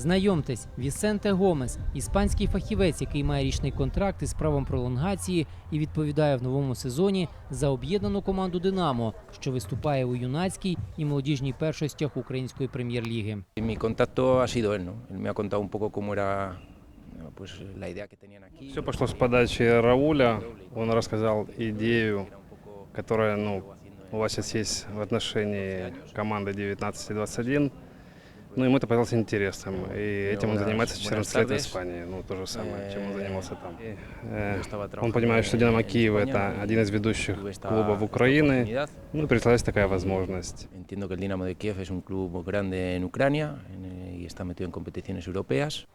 Знайомтесь, Вісенте Гомес, іспанський фахівець, який має річний контракт із правом пролонгації і відповідає в новому сезоні за об'єднану команду Динамо, що виступає у юнацькій і молодіжній першостях української прем'єр-ліги. Y mi contacto ha sido él, ¿no? Él me ha contado un poco cómo era pues, la idea que tenían aquí. Все пошло с подачи Рауля. Он рассказал идею, которая ну, у вас сейчас есть в отношении команды 19-21. Ну, ему это показалось интересным. И этим он Buenas- занимается 14 лет в buenas Испании. Ну, то же самое, чем он занимался там. И, э, Yo estaba он trabajando понимает, что en Динамо Киев España, это один из ведущих tuve esta- клубов esta Украины. oportunidad. Ну, и представилась такая возможность. Entiendo que el Dinamo de Kiev es un club grande en Ucrania en, eh, y está metido en competiciones europeas.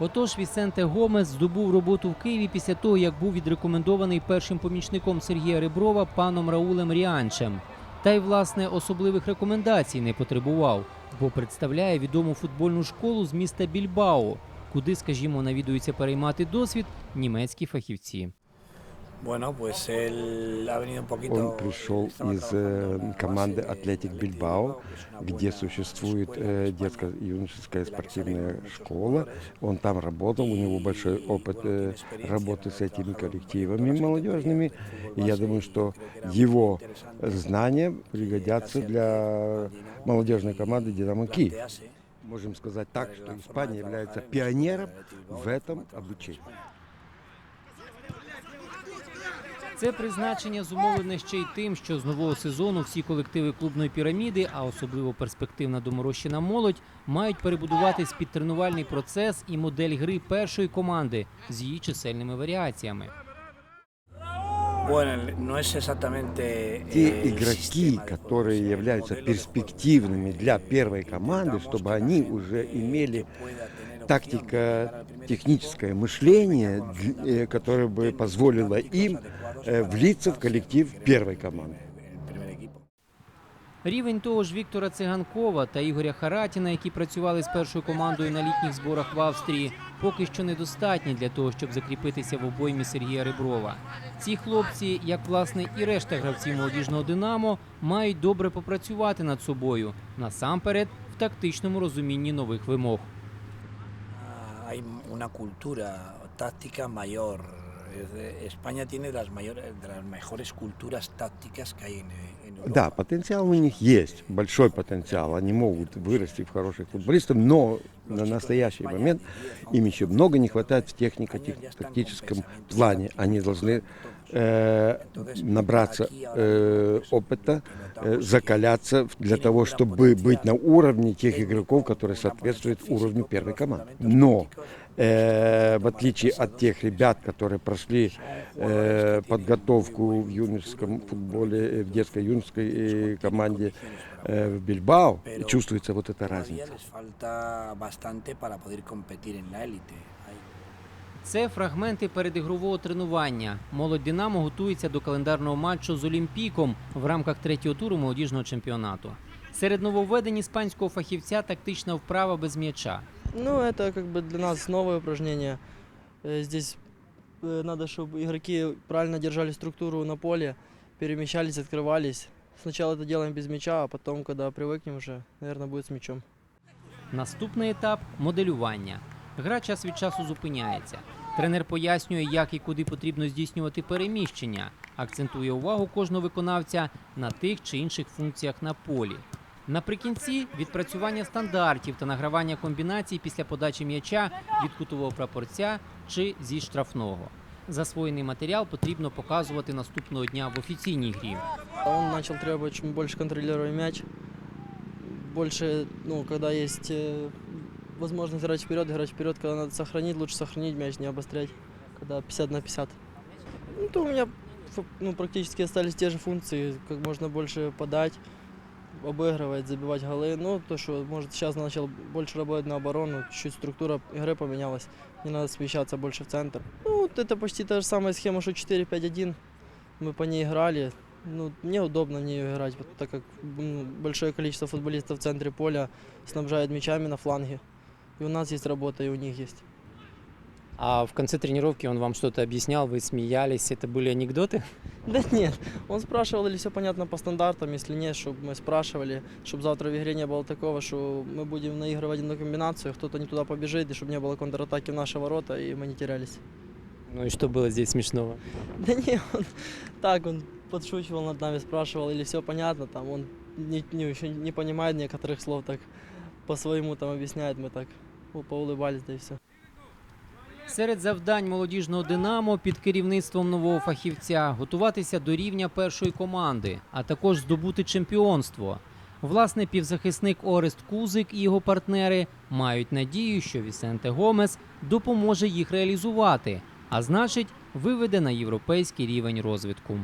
Отож, Вісенте Гомес здобув роботу в Києві після того, як був відрекомендований першим помічником Сергія Реброва паном Раулем Ріанчем. Та й власне особливих рекомендацій не потребував, бо представляє відому футбольну школу з міста Більбао, куди, скажімо, навідуються переймати досвід німецькі фахівці. Bueno, pues él ha venido un poquito... Он пришел из э, команды Атлетик Бильбао, где существует э, детская юношеская спортивная школа. Он там работал, у него большой опыт э, работы с этими коллективами молодежными. И я думаю, что его знания пригодятся для молодежной команды «Динамо Ки». Можем сказать так, что Испания является пионером в этом обучении. Це призначення зумовлене ще й тим, що з нового сезону всі колективи клубної піраміди, а особливо перспективна доморощена молодь, мають перебудуватись під тренувальний процес і модель гри першої команди з її чисельними варіаціями. Bueno, no es exactamente Те eh, el игроки, sistema de juego, которые es el являются modelo de juego. перспективными для Eh, первой команды, intentamos чтобы que они la уже gente имели que pueda tener opción de llegar al тактика, primer техническое equipo, мышление, venga con los д- э, fundamentos которое бы técnicos, позволило tácticos им adecuados э, para влиться в adaptarse коллектив al первой primer- команды. el primer equipo. Рівень того ж Віктора Циганкова та Ігоря Харатіна, які працювали з першою командою на літніх зборах в Австрії, поки що недостатні для того, щоб закріпитися в обоймі Сергія Реброва. Ці хлопці, як власне і решта гравців молодіжного Динамо, мають добре попрацювати над собою насамперед в тактичному розумінні нових вимог. Ah, hay una cultura táctica mayor. Es de- España tiene de las, mayores, de las mejores culturas tácticas que hay en, en Europa. Да, потенциал у них есть, большой потенциал. Они могут вырасти в хороших футболистов, но на настоящий момент им еще много не хватает в технико-тактическом плане. Они должны э, набраться э, опыта, э, закаляться в- для того, чтобы быть на уровне тех игроков, которые соответствуют уровню первой команды. Но э, в отличие от тех ребят, которые прошли э, подготовку в юношеском футболе, э, в детской юношеской э, команде э, в Бильбао, чувствуется вот эта Todavía разница. les falta bastante para poder competir en la élite. Hay- Це фрагменти передігрового тренування. Молодь Динамо готується до календарного матчу з Олімпіком в рамках третього туру молодіжного чемпіонату. Серед нововведень іспанського фахівця тактична вправа без м'яча. Ну, это как бы для нас новое упражнение. Э, Здесь э, надо, чтобы игроки правильно держали структуру на поле, перемещались, открывались. Сначала это делаем без мяча, а потом, когда привыкнем уже, наверное, будет с мячом. Наступний етап моделювання. Гра час від часу зупиняється. Тренер пояснює, як і куди потрібно здійснювати переміщення, акцентує увагу кожного виконавця на тих чи інших функціях на полі. Наприкінці відпрацювання стандартів та награвання комбінацій після подачі м'яча від кутового прапорця чи зі штрафного. Засвоєний матеріал потрібно показувати наступного дня в офіційній грі. Он начал требовать, чтобы мы больше контролировали мяч. Больше, ну, когда есть э, возможность играть вперед, играть вперед, когда надо сохранить, лучше сохранить мяч, не обострять, когда 50 на 50. Ну, то у меня фу- ну, практически остались те же функции, как можно больше подать, обыгрывать, забивать голы. Ну, то, что, может, сейчас начал больше работать на оборону, чуть структура игры поменялась, не надо смещаться больше в центр. Ну, вот это почти та же самая схема, что 4-5-1. Мы по ней играли. Ну, мне удобно в нее играть, вот так как ну, большое количество футболистов в центре поля снабжает мячами на фланге. И у нас есть работа, и у них есть. А в конце тренировки он вам что-то объяснял, вы смеялись, это были анекдоты? Да нет, он спрашивал, или все понятно по стандартам, если нет, чтобы мы спрашивали, чтобы завтра в игре не было такого, что мы будем наигрывать одну комбинацию, кто-то не туда побежит, и чтобы не было контратаки в наши ворота, и мы не терялись. Ну и что было здесь смешного? Да не, он так, он подшучивал над нами, спрашивал, или все понятно, там он не, не, еще не понимает некоторых слов, так по-своему там объясняет, мы так ну, поулыбались, да и все. Серед завдань молодіжного Динамо під керівництвом нового фахівця готуватися до рівня першої команди, а також здобути чемпіонство. Власне, півзахисник Орест Кузик і його партнери мають надію, що Вісенте Гомес допоможе їх реалізувати, а значить, виведе на європейський рівень розвитку.